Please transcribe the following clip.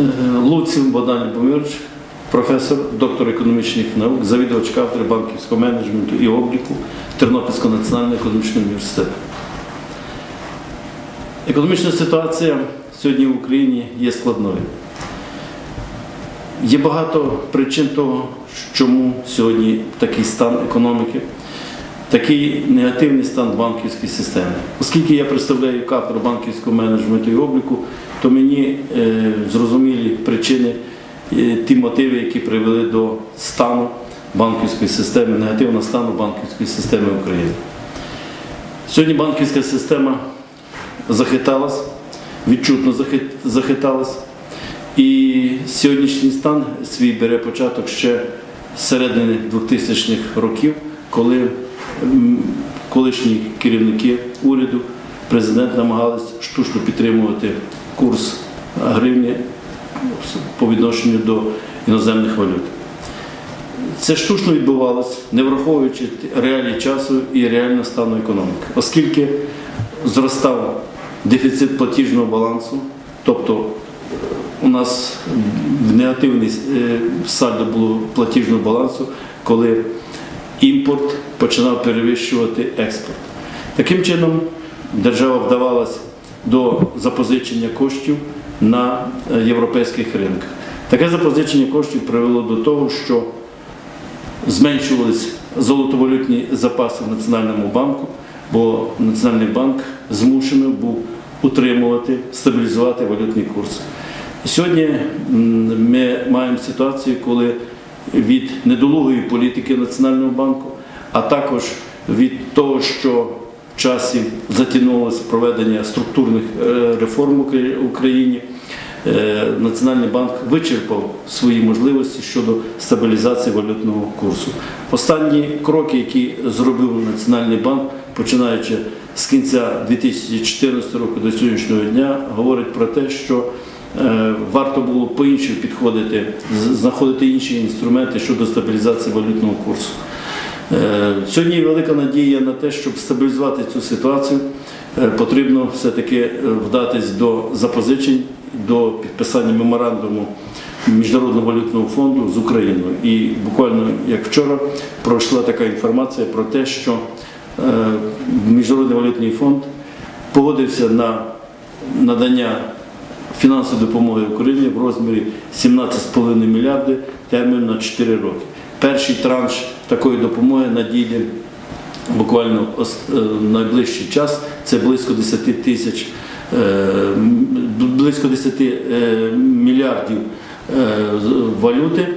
Е, Луців Богдан Любомирович, професор, доктор економічних наук, завідувач кафедри банківського менеджменту і обліку Тернопільського національного економічного університету. Економічна ситуація сьогодні в Україні є складною. Є багато причин того, чому сьогодні такий стан економіки, такий негативний стан банківської системи. Оскільки я представляю кафедру банківського менеджменту і обліку, то мені е, зрозумілі причини, е, ті мотиви, які привели до стану банківської системи, негативного стану банківської системи України. Сьогодні банківська система захиталась, відчутно захиталась. І сьогоднішній стан свій бере початок ще з середини 2000-х років, коли колишні керівники уряду, президент намагались штучно підтримувати курс гривні по відношенню до іноземних валют. Це штучно відбувалося, не враховуючи реалії часу і реального стану економіки, оскільки зростав дефіцит платіжного балансу, тобто у нас негативний е, сальдо було платіжного балансу, коли імпорт починав перевищувати експорт. Таким чином, держава вдавалася до запозичення коштів на е, європейських ринках. Таке запозичення коштів привело до того, що зменшувались золотовалютні запаси в Національному банку, бо Національний банк змушений був утримувати, стабілізувати валютний курс. Сьогодні ми маємо ситуацію, коли від недолугої політики Національного банку, а також від того, що в часі затягнулося проведення структурних е, реформ в Україні, е, Національний банк вичерпав свої можливості щодо стабілізації валютного курсу. Останні кроки, які зробив Національний банк, починаючи з кінця 2014 року до сьогоднішнього дня, говорять про те, що варто було по-іншому підходити, знаходити інші інструменти щодо стабілізації валютного курсу. Е, Сьогодні велика надія на те, щоб стабілізувати цю ситуацію, е, потрібно все-таки е, вдатись до запозичень, до підписання меморандуму Міжнародного валютного фонду з Україною. І буквально як вчора пройшла така інформація про те, що е, Міжнародний валютний фонд погодився на надання фінансової допомоги Україні в розмірі 17,5 мільярди термін на 4 роки. Перший транш такої допомоги надійде буквально е, найближчий час. Це близько 10 тисяч, е, близько 10 е, мільярдів валюти.